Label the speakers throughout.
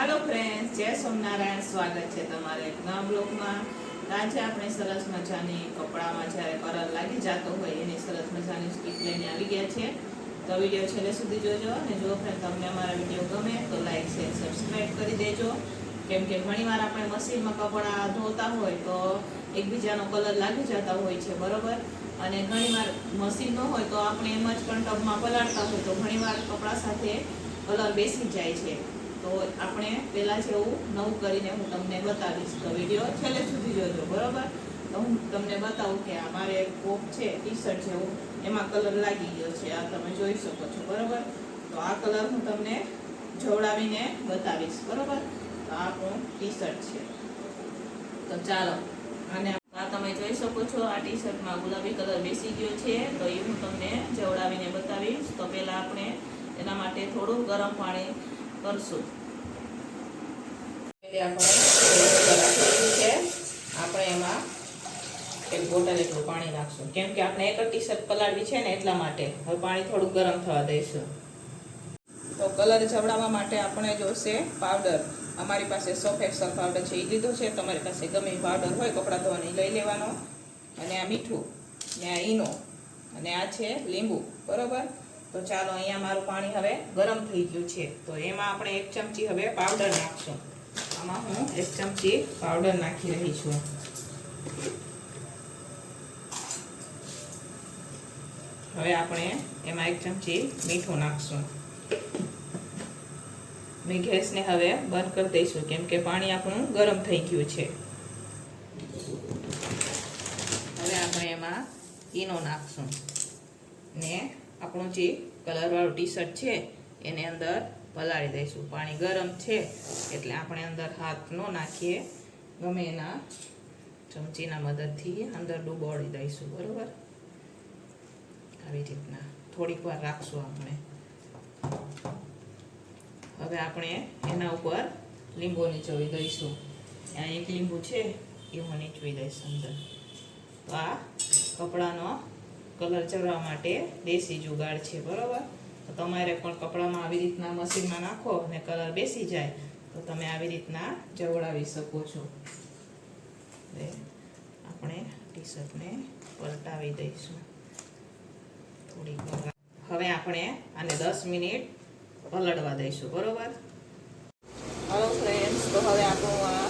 Speaker 1: હાલો friends જય સોમનારાયણ. સ્વાગત છે તમારે એક નવા બ્લોગમાં. આજે આપણે સરસ મજાની કપડામાં જ્યારે કલર લાગી જતો હોય એની સરસ મજાની સ્કીપ લઈને આવી ગયા છે તો વીડિયો છેલ્લે સુધી જોજો અને જો ફ્રેન્ડ તમને અમારા વીડિયો ગમે તો લાઈક શેર સબસ્ક્રાઈબ કરી દેજો. કેમ કે ઘણીવાર આપણે મશીનમાં કપડાં ધોતા હોય તો એકબીજાનો કલર લાગી જતા હોય છે, બરોબર? અને ઘણીવાર મશીન ન હોય તો આપણે એમ જ પણ ટબમાં પલાળતા હોય તો ઘણીવાર કપડાં સાથે કલર બેસી જાય છે. તો આપણે પહેલાં જેવું નવું કરીને હું તમને બતાવીશ. તો વીડિયો છેલ્લે સુધી જોજો, બરોબર? તો હું તમને બતાવું કે આ કોક છે ટી શર્ટ જેવું, એમાં કલર લાગી ગયો છે, આ તમે જોઈ શકો છો, બરાબર? તો આ કલર હું તમને જોડાવીને બતાવીશ, બરાબર? તો આ આપણું ટી શર્ટ છે. તો ચાલો અને આ તમે જોઈ શકો છો, આ ટી શર્ટમાં ગુલાબી કલર બેસી ગયો છે, તો એ હું તમને જવડાવીને બતાવીશ. તો પહેલાં આપણે એના માટે થોડું ગરમ પાણી કરશું. આપણે આપણે એમાં એક બોટલ એટલું પાણી નાખશું. કેમ કે આપણે એક ટી શર્ટ પલાળવી છે ને એટલા માટે. હવે પાણી થોડું ગરમ થવા દઈશું. તો કલર જવડાવવા માટે આપણે જોશે પાવડર. અમારી પાસે સોફ એક્સલ પાવડર છે એ લીધો છે. તમારી પાસે ગમે પાવડર હોય, કપડાં ધોવાની લઈ લેવાનો. અને આ મીઠું, ને આ ઈનો, અને આ છે લીંબુ. બરોબર? તો ચાલો અહીંયા મારું પાણી હવે ગરમ થઈ ગયું છે. તો એમાં આપણે એક ચમચી હવે પાવડર નાખશું. આમાં હું એક ચમચી પાવડર નાખી રહી છું. હવે આપણે એમાં એક ચમચી મીઠું નાખશું. મેં ગેસને હવે બંધ કરી દઈશું, કેમ કે પાણી આપણું ગરમ થઈ ગયું છે. હવે આપણે એમાં ઈનો નાખશું. ને આપણું જે કલરવાળું ટી શર્ટ છે, એની અંદર પલાળી દઈશું. પાણી ગરમ છે, એટલે આપણે અંદર હાથ ન નાખીએ. ગમે એના ચમચીના મદદથી અંદર ડૂબોળી દઈશું, બરોબર? આવી રીતના. થોડીક વાર રાખશું આપણે. હવે આપણે એના ઉપર લીંબુ નીચોવી દઈશું. આ એક લીંબુ છે, એ હું નીચવી દઈશ અંદર. તો આ કપડાનો કલર ચડવા માટે દેશી જુગાડ છે, બરોબર? તો તમારે પણ કપડામાં આવી રીતના મશીનમાં નાખો અને કલર બેસી જાય. તો તમે આવી રીતના જવડાવી શકો છો. આપણે ટી શર્ટને પલટાવી દઈશું. થોડીક હવે આપણે આને દસ મિનિટ પલળવા દઈશું, બરોબર? હલો ફ્રેન્ડ્સ તો હવે આપણું આ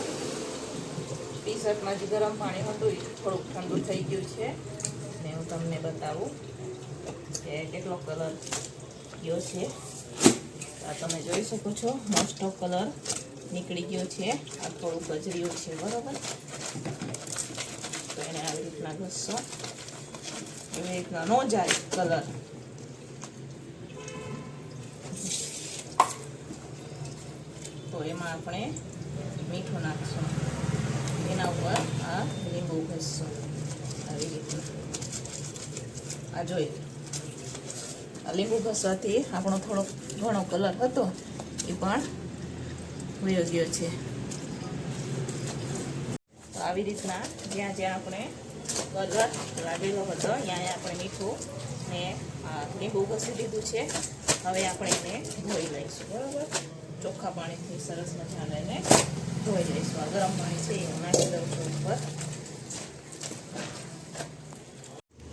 Speaker 1: ટી શર્ટમાં જે ગરમ પાણી હતું, એ થોડુંક ઠંડુ થઈ ગયું છે. ને હું તમને બતાવું કે કેટલો કલર ગયો છે. આ તમે જોઈ શકો છો મોસ્ટ ઓફ કલર નીકળી ગયો છે. આ થોડું ગજર્યું છે, બરાબર? તો એને આવી રીતના ઘસશો એવી રીતના ન જાય કલર. તો એમાં આપણે મીઠું નાખશું. એના ઉપર આ લીંબુ ઘસશું આવી રીતના આ જોઈ. આ લીંબુ ઘસવાથી આપણો થોડો ઘણો કલર હતો, એ પણ વયો ગયો છે. તો આવી રીતના જ્યાં જ્યાં આપણે કલર લાગેલો હતો ત્યાં આપણે મીઠું ને લીંબુ ઘસી લીધું છે. હવે આપણે એને ધોઈ લઈશું, બરાબર? ચોખ્ખા પાણીથી સરસ મજાને એને ધોઈ લઈશું. આ ગરમ પાણી છે એ નાખી દઉં છું ઉપર.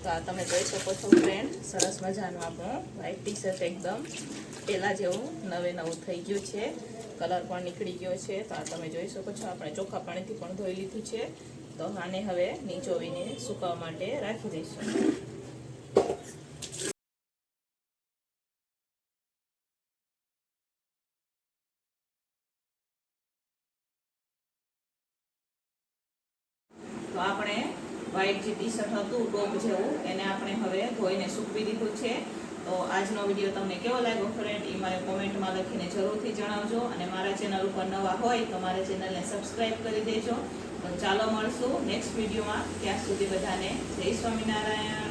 Speaker 1: તો આ તમે જોઈ શકો છો ફ્રેન્ડ સરસ મજાનું આપણું વ્હાઈટ ટી શર્ટ એકદમ. પહેલાં જેવું નવે નવું થઈ ગયું છે. કલર પણ નીકળી ગયો છે. તો આ તમે જોઈ શકો છો, આપણે ચોખ્ખા પાણીથી પણ ધોઈ લીધું છે. તો આને હવે નીચોવીને સુકાવવા માટે રાખી દઈશું. તો આપણે વ્હાઈટ જે ટી શર્ટ હતું, ટોપ જેવું, એને આપણે હવે ધોઈને સૂકવી દીધું છે. તો આજનો વીડિયો તમને કેવો લાગ્યો ફ્રેન્ડ એ મારે કોમેન્ટમાં લખીને જરૂરથી જણાવજો. અને મારા ચેનલ ઉપર નવા હોય તો મારા ચેનલને સબસ્ક્રાઈબ કરી દેજો. તો ચાલો મળશું નેક્સ્ટ વિડીયોમાં. ત્યાં સુધી બધાને જય સ્વામિનારાયણ.